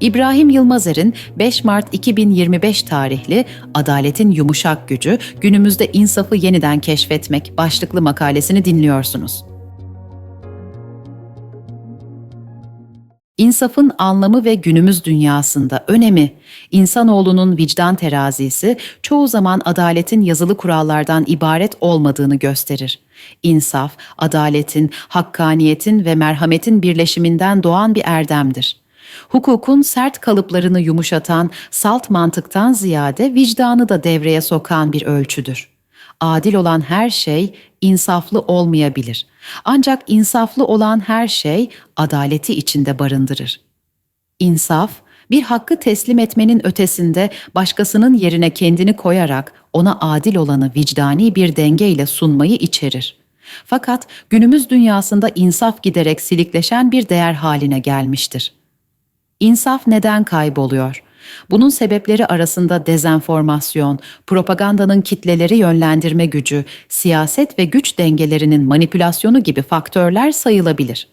İbrahim Yılmazer'in 5 Mart 2025 tarihli Adaletin Yumuşak Gücü, günümüzde insafı yeniden keşfetmek başlıklı makalesini dinliyorsunuz. İnsafın anlamı ve günümüz dünyasında önemi, insanoğlunun vicdan terazisi çoğu zaman adaletin yazılı kurallardan ibaret olmadığını gösterir. İnsaf, adaletin, hakkaniyetin ve merhametin birleşiminden doğan bir erdemdir. Hukukun sert kalıplarını yumuşatan salt mantıktan ziyade vicdanı da devreye sokan bir ölçüdür. Adil olan her şey insaflı olmayabilir. Ancak insaflı olan her şey adaleti içinde barındırır. İnsaf, bir hakkı teslim etmenin ötesinde başkasının yerine kendini koyarak ona adil olanı vicdani bir dengeyle sunmayı içerir. Fakat günümüz dünyasında insaf giderek silikleşen bir değer haline gelmiştir. İnsaf neden kayboluyor? Bunun sebepleri arasında dezenformasyon, propagandanın kitleleri yönlendirme gücü, siyaset ve güç dengelerinin manipülasyonu gibi faktörler sayılabilir.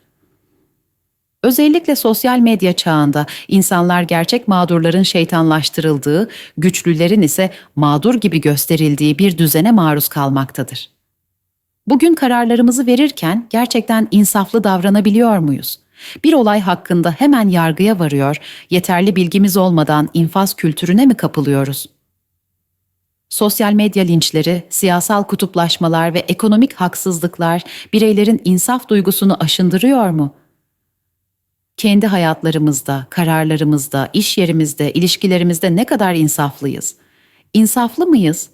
Özellikle sosyal medya çağında insanlar gerçek mağdurların şeytanlaştırıldığı, güçlülerin ise mağdur gibi gösterildiği bir düzene maruz kalmaktadır. Bugün kararlarımızı verirken gerçekten insaflı davranabiliyor muyuz? Bir olay hakkında hemen yargıya varıyor, yeterli bilgimiz olmadan infaz kültürüne mi kapılıyoruz? Sosyal medya linçleri, siyasal kutuplaşmalar ve ekonomik haksızlıklar bireylerin insaf duygusunu aşındırıyor mu? Kendi hayatlarımızda, kararlarımızda, iş yerimizde, ilişkilerimizde ne kadar insaflıyız? İnsaflı mıyız?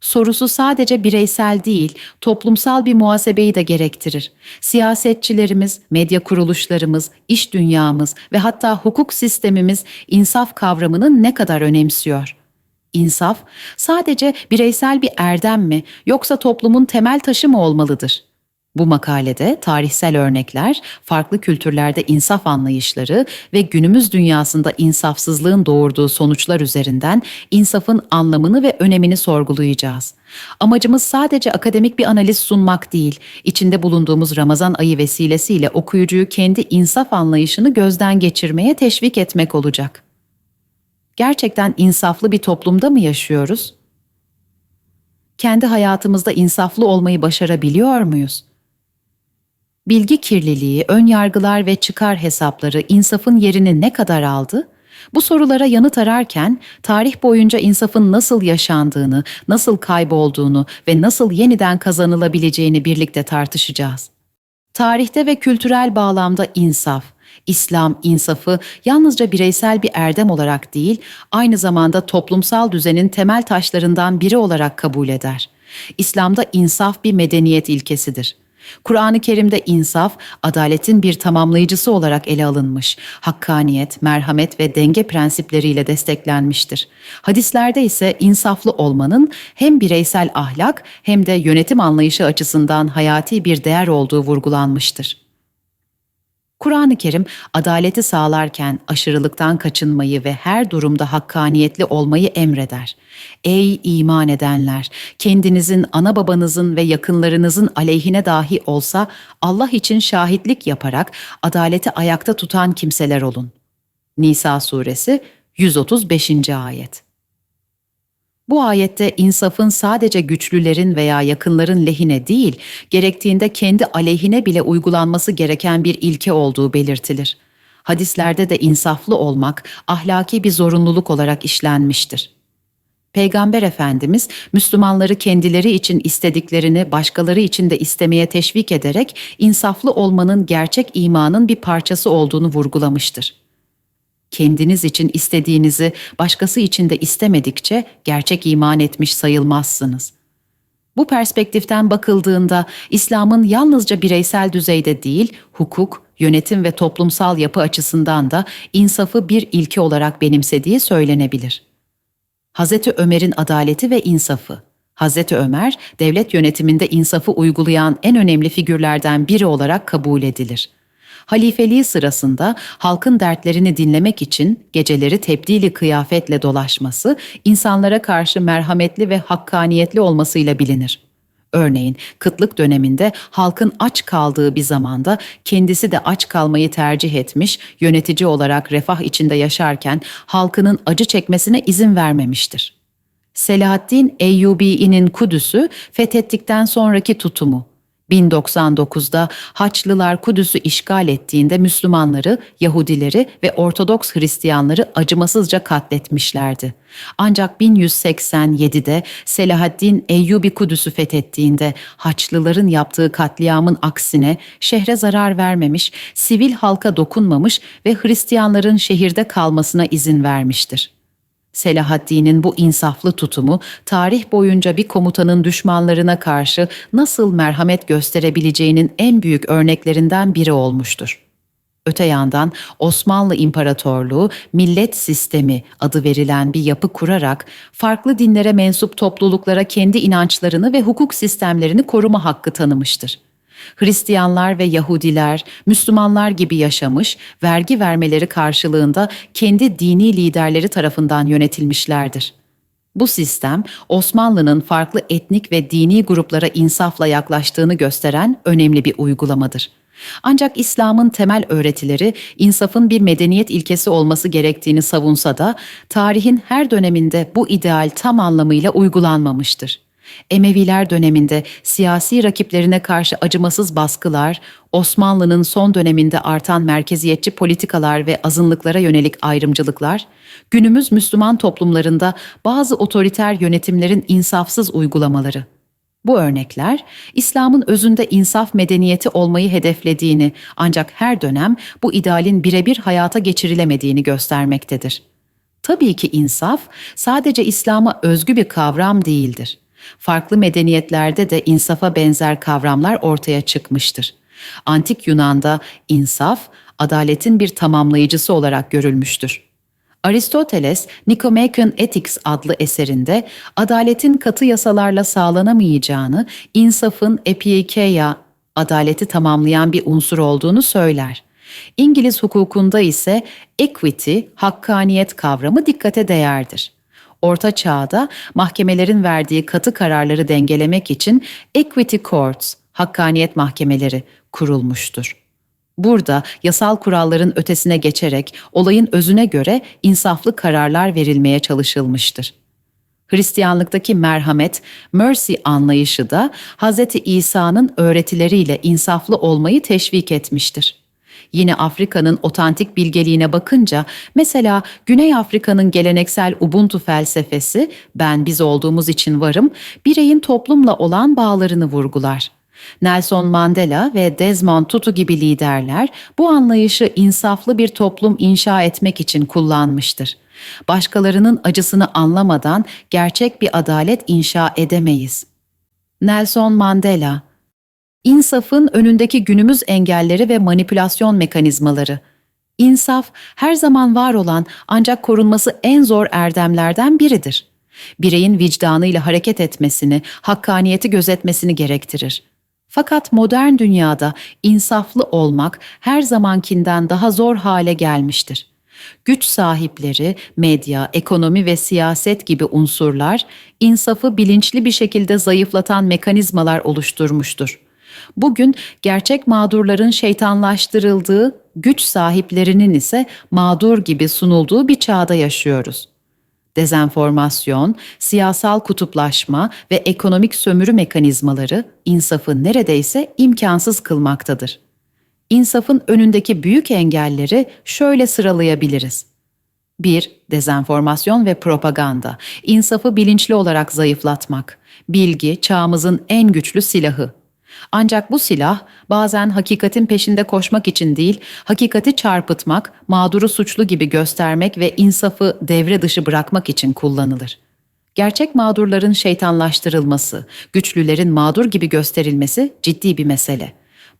Sorusu sadece bireysel değil, toplumsal bir muhasebeyi de gerektirir. Siyasetçilerimiz, medya kuruluşlarımız, iş dünyamız ve hatta hukuk sistemimiz insaf kavramını ne kadar önemsiyor? İnsaf sadece bireysel bir erdem mi yoksa toplumun temel taşı mı olmalıdır? Bu makalede tarihsel örnekler, farklı kültürlerde insaf anlayışları ve günümüz dünyasında insafsızlığın doğurduğu sonuçlar üzerinden insafın anlamını ve önemini sorgulayacağız. Amacımız sadece akademik bir analiz sunmak değil, içinde bulunduğumuz Ramazan ayı vesilesiyle okuyucuyu kendi insaf anlayışını gözden geçirmeye teşvik etmek olacak. Gerçekten insaflı bir toplumda mı yaşıyoruz? Kendi hayatımızda insaflı olmayı başarabiliyor muyuz? Bilgi kirliliği, ön yargılar ve çıkar hesapları insafın yerini ne kadar aldı? Bu sorulara yanıt ararken tarih boyunca insafın nasıl yaşandığını, nasıl kaybolduğunu ve nasıl yeniden kazanılabileceğini birlikte tartışacağız. Tarihte ve kültürel bağlamda insaf, İslam insafı yalnızca bireysel bir erdem olarak değil, aynı zamanda toplumsal düzenin temel taşlarından biri olarak kabul eder. İslam'da insaf bir medeniyet ilkesidir. Kur'an-ı Kerim'de insaf, adaletin bir tamamlayıcısı olarak ele alınmış, hakkaniyet, merhamet ve denge prensipleriyle desteklenmiştir. Hadislerde ise insaflı olmanın hem bireysel ahlak hem de yönetim anlayışı açısından hayati bir değer olduğu vurgulanmıştır. Kur'an-ı Kerim adaleti sağlarken aşırılıktan kaçınmayı ve her durumda hakkaniyetli olmayı emreder. Ey iman edenler! Kendinizin, ana babanızın ve yakınlarınızın aleyhine dahi olsa Allah için şahitlik yaparak adaleti ayakta tutan kimseler olun. Nisa suresi 135. ayet. Bu ayette insafın sadece güçlülerin veya yakınların lehine değil, gerektiğinde kendi aleyhine bile uygulanması gereken bir ilke olduğu belirtilir. Hadislerde de insaflı olmak ahlaki bir zorunluluk olarak işlenmiştir. Peygamber Efendimiz Müslümanları kendileri için istediklerini başkaları için de istemeye teşvik ederek insaflı olmanın gerçek imanın bir parçası olduğunu vurgulamıştır kendiniz için istediğinizi başkası için de istemedikçe gerçek iman etmiş sayılmazsınız. Bu perspektiften bakıldığında İslam'ın yalnızca bireysel düzeyde değil, hukuk, yönetim ve toplumsal yapı açısından da insafı bir ilke olarak benimsediği söylenebilir. Hazreti Ömer'in adaleti ve insafı Hazreti Ömer, devlet yönetiminde insafı uygulayan en önemli figürlerden biri olarak kabul edilir halifeliği sırasında halkın dertlerini dinlemek için geceleri tebdili kıyafetle dolaşması, insanlara karşı merhametli ve hakkaniyetli olmasıyla bilinir. Örneğin kıtlık döneminde halkın aç kaldığı bir zamanda kendisi de aç kalmayı tercih etmiş, yönetici olarak refah içinde yaşarken halkının acı çekmesine izin vermemiştir. Selahaddin Eyyubi'nin Kudüs'ü fethettikten sonraki tutumu 1099'da Haçlılar Kudüs'ü işgal ettiğinde Müslümanları, Yahudileri ve Ortodoks Hristiyanları acımasızca katletmişlerdi. Ancak 1187'de Selahaddin Eyyubi Kudüs'ü fethettiğinde Haçlıların yaptığı katliamın aksine şehre zarar vermemiş, sivil halka dokunmamış ve Hristiyanların şehirde kalmasına izin vermiştir. Selahaddin'in bu insaflı tutumu tarih boyunca bir komutanın düşmanlarına karşı nasıl merhamet gösterebileceğinin en büyük örneklerinden biri olmuştur. Öte yandan Osmanlı İmparatorluğu millet sistemi adı verilen bir yapı kurarak farklı dinlere mensup topluluklara kendi inançlarını ve hukuk sistemlerini koruma hakkı tanımıştır. Hristiyanlar ve Yahudiler, Müslümanlar gibi yaşamış, vergi vermeleri karşılığında kendi dini liderleri tarafından yönetilmişlerdir. Bu sistem Osmanlı'nın farklı etnik ve dini gruplara insafla yaklaştığını gösteren önemli bir uygulamadır. Ancak İslam'ın temel öğretileri insafın bir medeniyet ilkesi olması gerektiğini savunsa da tarihin her döneminde bu ideal tam anlamıyla uygulanmamıştır. Emeviler döneminde siyasi rakiplerine karşı acımasız baskılar, Osmanlı'nın son döneminde artan merkeziyetçi politikalar ve azınlıklara yönelik ayrımcılıklar, günümüz Müslüman toplumlarında bazı otoriter yönetimlerin insafsız uygulamaları. Bu örnekler İslam'ın özünde insaf medeniyeti olmayı hedeflediğini ancak her dönem bu idealin birebir hayata geçirilemediğini göstermektedir. Tabii ki insaf sadece İslam'a özgü bir kavram değildir. Farklı medeniyetlerde de insafa benzer kavramlar ortaya çıkmıştır. Antik Yunan'da insaf, adaletin bir tamamlayıcısı olarak görülmüştür. Aristoteles, Nicomachean Ethics adlı eserinde adaletin katı yasalarla sağlanamayacağını, insafın epieikeia, adaleti tamamlayan bir unsur olduğunu söyler. İngiliz hukukunda ise equity, hakkaniyet kavramı dikkate değerdir. Orta Çağ'da mahkemelerin verdiği katı kararları dengelemek için equity courts, hakkaniyet mahkemeleri kurulmuştur. Burada yasal kuralların ötesine geçerek olayın özüne göre insaflı kararlar verilmeye çalışılmıştır. Hristiyanlıktaki merhamet, mercy anlayışı da Hz. İsa'nın öğretileriyle insaflı olmayı teşvik etmiştir. Yine Afrika'nın otantik bilgeliğine bakınca mesela Güney Afrika'nın geleneksel Ubuntu felsefesi ben biz olduğumuz için varım bireyin toplumla olan bağlarını vurgular. Nelson Mandela ve Desmond Tutu gibi liderler bu anlayışı insaflı bir toplum inşa etmek için kullanmıştır. Başkalarının acısını anlamadan gerçek bir adalet inşa edemeyiz. Nelson Mandela İnsafın önündeki günümüz engelleri ve manipülasyon mekanizmaları. İnsaf her zaman var olan ancak korunması en zor erdemlerden biridir. Bireyin vicdanıyla hareket etmesini, hakkaniyeti gözetmesini gerektirir. Fakat modern dünyada insaflı olmak her zamankinden daha zor hale gelmiştir. Güç sahipleri, medya, ekonomi ve siyaset gibi unsurlar insafı bilinçli bir şekilde zayıflatan mekanizmalar oluşturmuştur. Bugün gerçek mağdurların şeytanlaştırıldığı, güç sahiplerinin ise mağdur gibi sunulduğu bir çağda yaşıyoruz. Dezenformasyon, siyasal kutuplaşma ve ekonomik sömürü mekanizmaları insafı neredeyse imkansız kılmaktadır. İnsafın önündeki büyük engelleri şöyle sıralayabiliriz. 1. Dezenformasyon ve propaganda. İnsafı bilinçli olarak zayıflatmak. Bilgi çağımızın en güçlü silahı. Ancak bu silah bazen hakikatin peşinde koşmak için değil, hakikati çarpıtmak, mağduru suçlu gibi göstermek ve insafı devre dışı bırakmak için kullanılır. Gerçek mağdurların şeytanlaştırılması, güçlülerin mağdur gibi gösterilmesi ciddi bir mesele.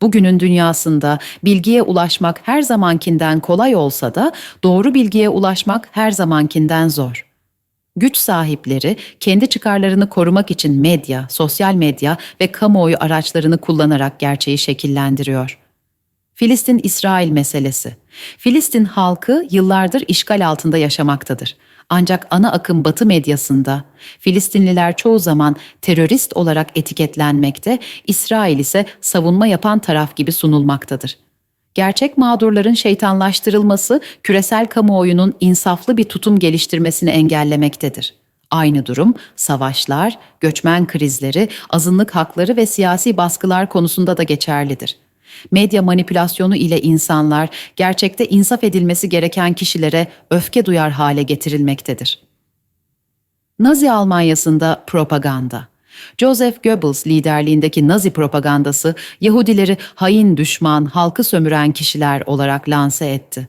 Bugünün dünyasında bilgiye ulaşmak her zamankinden kolay olsa da doğru bilgiye ulaşmak her zamankinden zor. Güç sahipleri kendi çıkarlarını korumak için medya, sosyal medya ve kamuoyu araçlarını kullanarak gerçeği şekillendiriyor. Filistin-İsrail meselesi. Filistin halkı yıllardır işgal altında yaşamaktadır. Ancak ana akım Batı medyasında Filistinliler çoğu zaman terörist olarak etiketlenmekte, İsrail ise savunma yapan taraf gibi sunulmaktadır. Gerçek mağdurların şeytanlaştırılması küresel kamuoyunun insaflı bir tutum geliştirmesini engellemektedir. Aynı durum savaşlar, göçmen krizleri, azınlık hakları ve siyasi baskılar konusunda da geçerlidir. Medya manipülasyonu ile insanlar gerçekte insaf edilmesi gereken kişilere öfke duyar hale getirilmektedir. Nazi Almanyasında propaganda. Joseph Goebbels liderliğindeki Nazi propagandası Yahudileri hain düşman, halkı sömüren kişiler olarak lanse etti.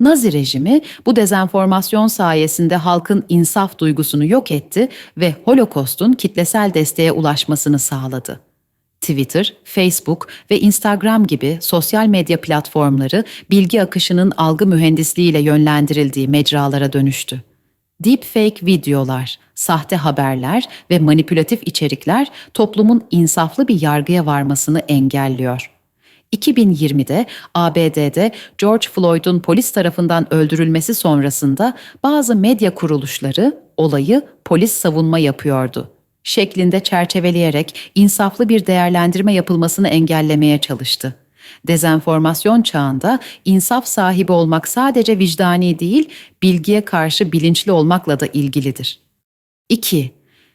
Nazi rejimi bu dezenformasyon sayesinde halkın insaf duygusunu yok etti ve Holokost'un kitlesel desteğe ulaşmasını sağladı. Twitter, Facebook ve Instagram gibi sosyal medya platformları bilgi akışının algı mühendisliğiyle yönlendirildiği mecralara dönüştü. Deepfake videolar, sahte haberler ve manipülatif içerikler toplumun insaflı bir yargıya varmasını engelliyor. 2020'de ABD'de George Floyd'un polis tarafından öldürülmesi sonrasında bazı medya kuruluşları olayı polis savunma yapıyordu şeklinde çerçeveleyerek insaflı bir değerlendirme yapılmasını engellemeye çalıştı. Dezenformasyon çağında insaf sahibi olmak sadece vicdani değil, bilgiye karşı bilinçli olmakla da ilgilidir. 2.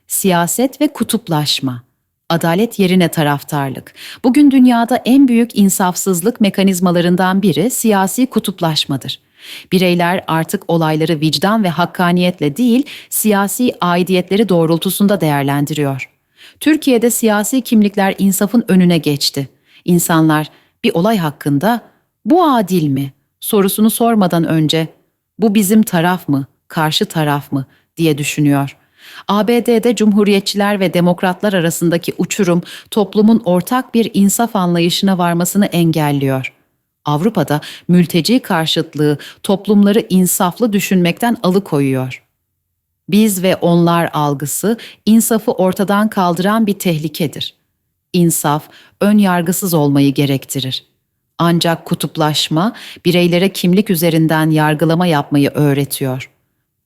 Siyaset ve kutuplaşma. Adalet yerine taraftarlık. Bugün dünyada en büyük insafsızlık mekanizmalarından biri siyasi kutuplaşmadır. Bireyler artık olayları vicdan ve hakkaniyetle değil, siyasi aidiyetleri doğrultusunda değerlendiriyor. Türkiye'de siyasi kimlikler insafın önüne geçti. İnsanlar bir olay hakkında bu adil mi sorusunu sormadan önce bu bizim taraf mı, karşı taraf mı diye düşünüyor. ABD'de cumhuriyetçiler ve demokratlar arasındaki uçurum toplumun ortak bir insaf anlayışına varmasını engelliyor. Avrupa'da mülteci karşıtlığı toplumları insaflı düşünmekten alıkoyuyor. Biz ve onlar algısı insafı ortadan kaldıran bir tehlikedir. İnsaf ön yargısız olmayı gerektirir. Ancak kutuplaşma bireylere kimlik üzerinden yargılama yapmayı öğretiyor.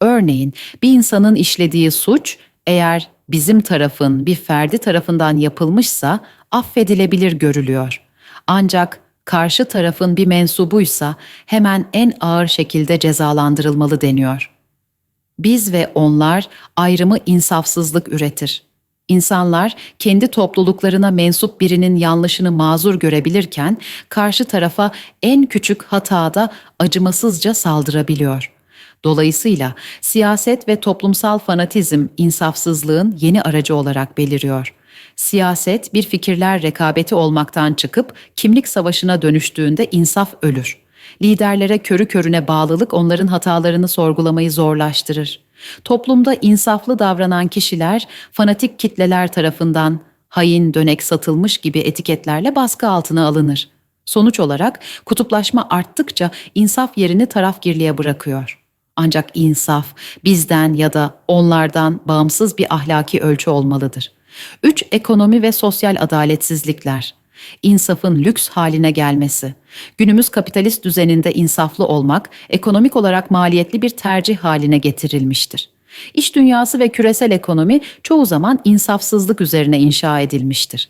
Örneğin bir insanın işlediği suç eğer bizim tarafın bir ferdi tarafından yapılmışsa affedilebilir görülüyor. Ancak karşı tarafın bir mensubuysa hemen en ağır şekilde cezalandırılmalı deniyor. Biz ve onlar ayrımı insafsızlık üretir. İnsanlar kendi topluluklarına mensup birinin yanlışını mazur görebilirken karşı tarafa en küçük hatada acımasızca saldırabiliyor. Dolayısıyla siyaset ve toplumsal fanatizm insafsızlığın yeni aracı olarak beliriyor. Siyaset bir fikirler rekabeti olmaktan çıkıp kimlik savaşına dönüştüğünde insaf ölür. Liderlere körü körüne bağlılık onların hatalarını sorgulamayı zorlaştırır. Toplumda insaflı davranan kişiler fanatik kitleler tarafından hain, dönek, satılmış gibi etiketlerle baskı altına alınır. Sonuç olarak kutuplaşma arttıkça insaf yerini tarafgirliğe bırakıyor. Ancak insaf bizden ya da onlardan bağımsız bir ahlaki ölçü olmalıdır. 3. Ekonomi ve sosyal adaletsizlikler. İnsafın lüks haline gelmesi. Günümüz kapitalist düzeninde insaflı olmak, ekonomik olarak maliyetli bir tercih haline getirilmiştir. İş dünyası ve küresel ekonomi çoğu zaman insafsızlık üzerine inşa edilmiştir.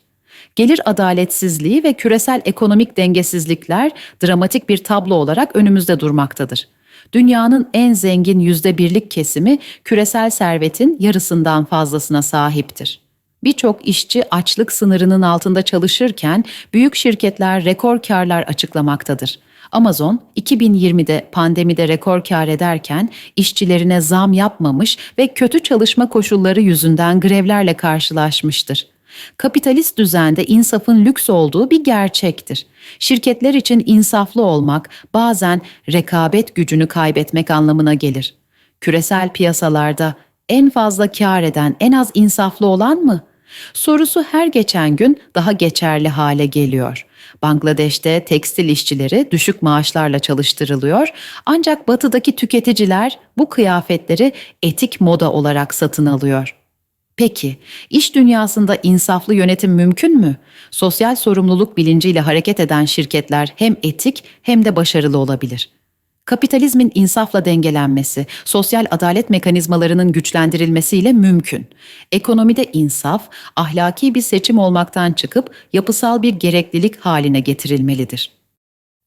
Gelir adaletsizliği ve küresel ekonomik dengesizlikler dramatik bir tablo olarak önümüzde durmaktadır. Dünyanın en zengin yüzde birlik kesimi küresel servetin yarısından fazlasına sahiptir. Birçok işçi açlık sınırının altında çalışırken büyük şirketler rekor karlar açıklamaktadır. Amazon 2020'de pandemide rekor kar ederken işçilerine zam yapmamış ve kötü çalışma koşulları yüzünden grevlerle karşılaşmıştır. Kapitalist düzende insafın lüks olduğu bir gerçektir. Şirketler için insaflı olmak bazen rekabet gücünü kaybetmek anlamına gelir. Küresel piyasalarda en fazla kar eden en az insaflı olan mı? Sorusu her geçen gün daha geçerli hale geliyor. Bangladeş'te tekstil işçileri düşük maaşlarla çalıştırılıyor ancak batıdaki tüketiciler bu kıyafetleri etik moda olarak satın alıyor. Peki, iş dünyasında insaflı yönetim mümkün mü? Sosyal sorumluluk bilinciyle hareket eden şirketler hem etik hem de başarılı olabilir. Kapitalizmin insafla dengelenmesi, sosyal adalet mekanizmalarının güçlendirilmesiyle mümkün. Ekonomide insaf, ahlaki bir seçim olmaktan çıkıp yapısal bir gereklilik haline getirilmelidir.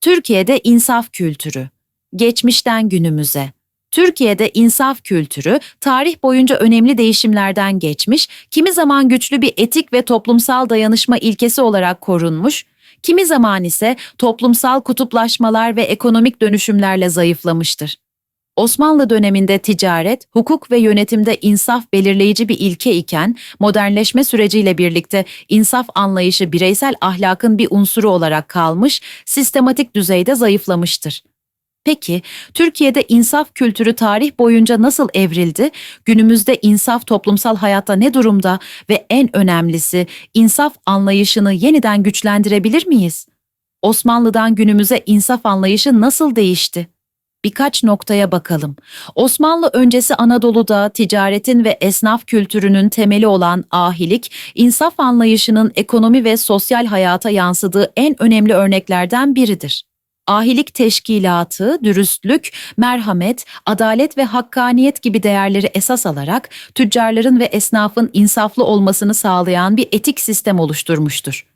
Türkiye'de insaf kültürü. Geçmişten günümüze. Türkiye'de insaf kültürü tarih boyunca önemli değişimlerden geçmiş, kimi zaman güçlü bir etik ve toplumsal dayanışma ilkesi olarak korunmuş, kimi zaman ise toplumsal kutuplaşmalar ve ekonomik dönüşümlerle zayıflamıştır. Osmanlı döneminde ticaret, hukuk ve yönetimde insaf belirleyici bir ilke iken, modernleşme süreciyle birlikte insaf anlayışı bireysel ahlakın bir unsuru olarak kalmış, sistematik düzeyde zayıflamıştır. Peki, Türkiye'de insaf kültürü tarih boyunca nasıl evrildi? Günümüzde insaf toplumsal hayatta ne durumda ve en önemlisi insaf anlayışını yeniden güçlendirebilir miyiz? Osmanlı'dan günümüze insaf anlayışı nasıl değişti? Birkaç noktaya bakalım. Osmanlı öncesi Anadolu'da ticaretin ve esnaf kültürünün temeli olan ahilik, insaf anlayışının ekonomi ve sosyal hayata yansıdığı en önemli örneklerden biridir. Ahilik teşkilatı, dürüstlük, merhamet, adalet ve hakkaniyet gibi değerleri esas alarak tüccarların ve esnafın insaflı olmasını sağlayan bir etik sistem oluşturmuştur.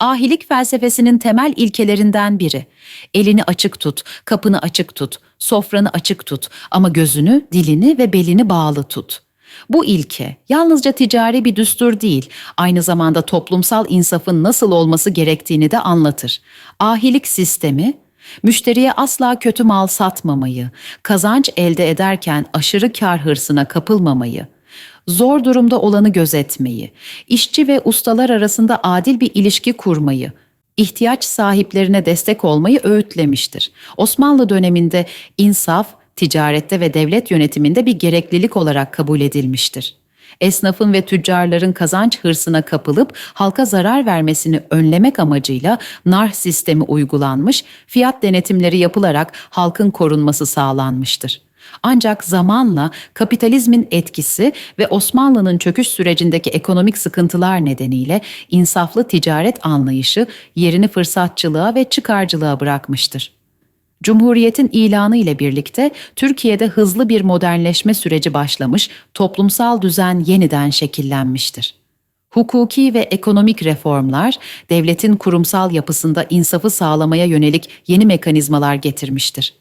Ahilik felsefesinin temel ilkelerinden biri. Elini açık tut, kapını açık tut, sofranı açık tut ama gözünü, dilini ve belini bağlı tut. Bu ilke yalnızca ticari bir düstur değil, aynı zamanda toplumsal insafın nasıl olması gerektiğini de anlatır. Ahilik sistemi Müşteriye asla kötü mal satmamayı, kazanç elde ederken aşırı kar hırsına kapılmamayı, zor durumda olanı gözetmeyi, işçi ve ustalar arasında adil bir ilişki kurmayı, ihtiyaç sahiplerine destek olmayı öğütlemiştir. Osmanlı döneminde insaf, ticarette ve devlet yönetiminde bir gereklilik olarak kabul edilmiştir esnafın ve tüccarların kazanç hırsına kapılıp halka zarar vermesini önlemek amacıyla nar sistemi uygulanmış, fiyat denetimleri yapılarak halkın korunması sağlanmıştır. Ancak zamanla kapitalizmin etkisi ve Osmanlı'nın çöküş sürecindeki ekonomik sıkıntılar nedeniyle insaflı ticaret anlayışı yerini fırsatçılığa ve çıkarcılığa bırakmıştır. Cumhuriyetin ilanı ile birlikte Türkiye'de hızlı bir modernleşme süreci başlamış, toplumsal düzen yeniden şekillenmiştir. Hukuki ve ekonomik reformlar devletin kurumsal yapısında insafı sağlamaya yönelik yeni mekanizmalar getirmiştir.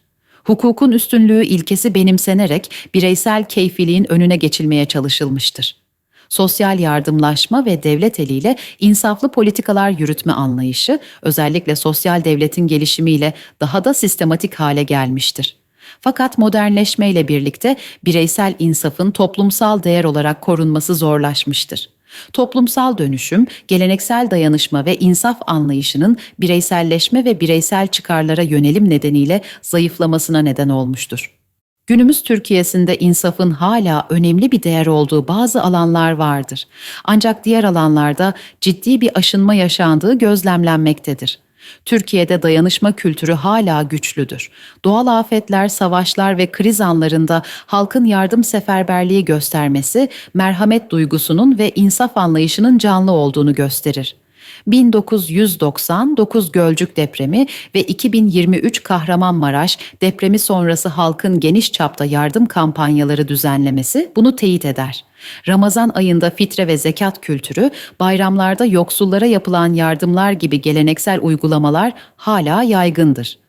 Hukukun üstünlüğü ilkesi benimsenerek bireysel keyfiliğin önüne geçilmeye çalışılmıştır sosyal yardımlaşma ve devlet eliyle insaflı politikalar yürütme anlayışı özellikle sosyal devletin gelişimiyle daha da sistematik hale gelmiştir. Fakat modernleşmeyle birlikte bireysel insafın toplumsal değer olarak korunması zorlaşmıştır. Toplumsal dönüşüm, geleneksel dayanışma ve insaf anlayışının bireyselleşme ve bireysel çıkarlara yönelim nedeniyle zayıflamasına neden olmuştur. Günümüz Türkiye'sinde insafın hala önemli bir değer olduğu bazı alanlar vardır. Ancak diğer alanlarda ciddi bir aşınma yaşandığı gözlemlenmektedir. Türkiye'de dayanışma kültürü hala güçlüdür. Doğal afetler, savaşlar ve kriz anlarında halkın yardım seferberliği göstermesi, merhamet duygusunun ve insaf anlayışının canlı olduğunu gösterir. 1999 Gölcük depremi ve 2023 Kahramanmaraş depremi sonrası halkın geniş çapta yardım kampanyaları düzenlemesi bunu teyit eder. Ramazan ayında fitre ve zekat kültürü, bayramlarda yoksullara yapılan yardımlar gibi geleneksel uygulamalar hala yaygındır.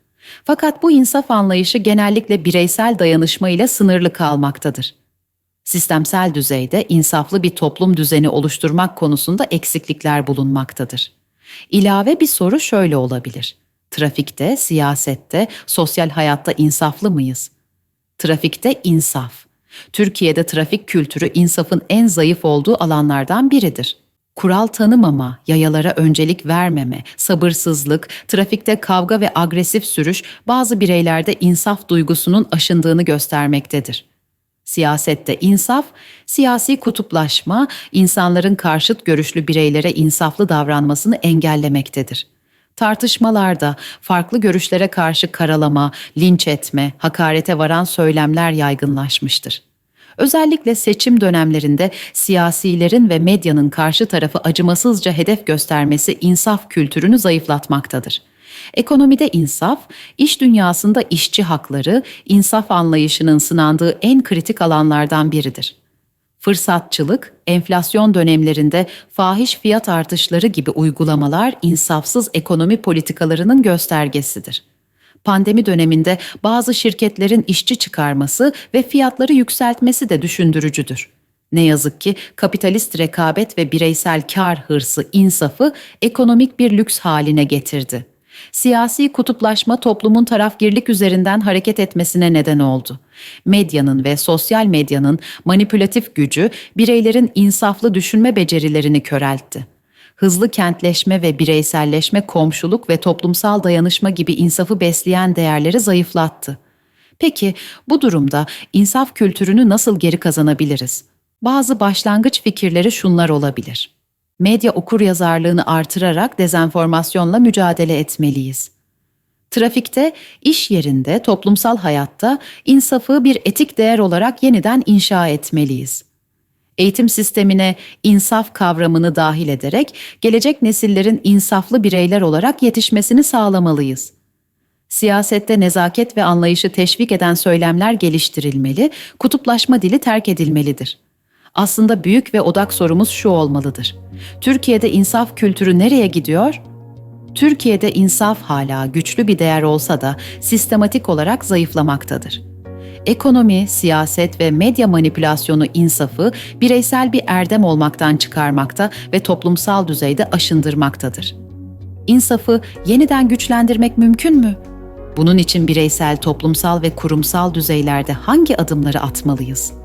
Fakat bu insaf anlayışı genellikle bireysel dayanışma ile sınırlı kalmaktadır sistemsel düzeyde insaflı bir toplum düzeni oluşturmak konusunda eksiklikler bulunmaktadır. İlave bir soru şöyle olabilir. Trafikte, siyasette, sosyal hayatta insaflı mıyız? Trafikte insaf. Türkiye'de trafik kültürü insafın en zayıf olduğu alanlardan biridir. Kural tanımama, yayalara öncelik vermeme, sabırsızlık, trafikte kavga ve agresif sürüş bazı bireylerde insaf duygusunun aşındığını göstermektedir. Siyasette insaf, siyasi kutuplaşma, insanların karşıt görüşlü bireylere insaflı davranmasını engellemektedir. Tartışmalarda farklı görüşlere karşı karalama, linç etme, hakarete varan söylemler yaygınlaşmıştır. Özellikle seçim dönemlerinde siyasilerin ve medyanın karşı tarafı acımasızca hedef göstermesi insaf kültürünü zayıflatmaktadır. Ekonomide insaf, iş dünyasında işçi hakları, insaf anlayışının sınandığı en kritik alanlardan biridir. Fırsatçılık, enflasyon dönemlerinde fahiş fiyat artışları gibi uygulamalar insafsız ekonomi politikalarının göstergesidir. Pandemi döneminde bazı şirketlerin işçi çıkarması ve fiyatları yükseltmesi de düşündürücüdür. Ne yazık ki kapitalist rekabet ve bireysel kar hırsı insafı ekonomik bir lüks haline getirdi. Siyasi kutuplaşma toplumun tarafgirlik üzerinden hareket etmesine neden oldu. Medyanın ve sosyal medyanın manipülatif gücü bireylerin insaflı düşünme becerilerini köreltti. Hızlı kentleşme ve bireyselleşme komşuluk ve toplumsal dayanışma gibi insafı besleyen değerleri zayıflattı. Peki bu durumda insaf kültürünü nasıl geri kazanabiliriz? Bazı başlangıç fikirleri şunlar olabilir. Medya okuryazarlığını artırarak dezenformasyonla mücadele etmeliyiz. Trafikte, iş yerinde, toplumsal hayatta insafı bir etik değer olarak yeniden inşa etmeliyiz. Eğitim sistemine insaf kavramını dahil ederek gelecek nesillerin insaflı bireyler olarak yetişmesini sağlamalıyız. Siyasette nezaket ve anlayışı teşvik eden söylemler geliştirilmeli, kutuplaşma dili terk edilmelidir. Aslında büyük ve odak sorumuz şu olmalıdır. Türkiye'de insaf kültürü nereye gidiyor? Türkiye'de insaf hala güçlü bir değer olsa da sistematik olarak zayıflamaktadır. Ekonomi, siyaset ve medya manipülasyonu insafı bireysel bir erdem olmaktan çıkarmakta ve toplumsal düzeyde aşındırmaktadır. İnsafı yeniden güçlendirmek mümkün mü? Bunun için bireysel, toplumsal ve kurumsal düzeylerde hangi adımları atmalıyız?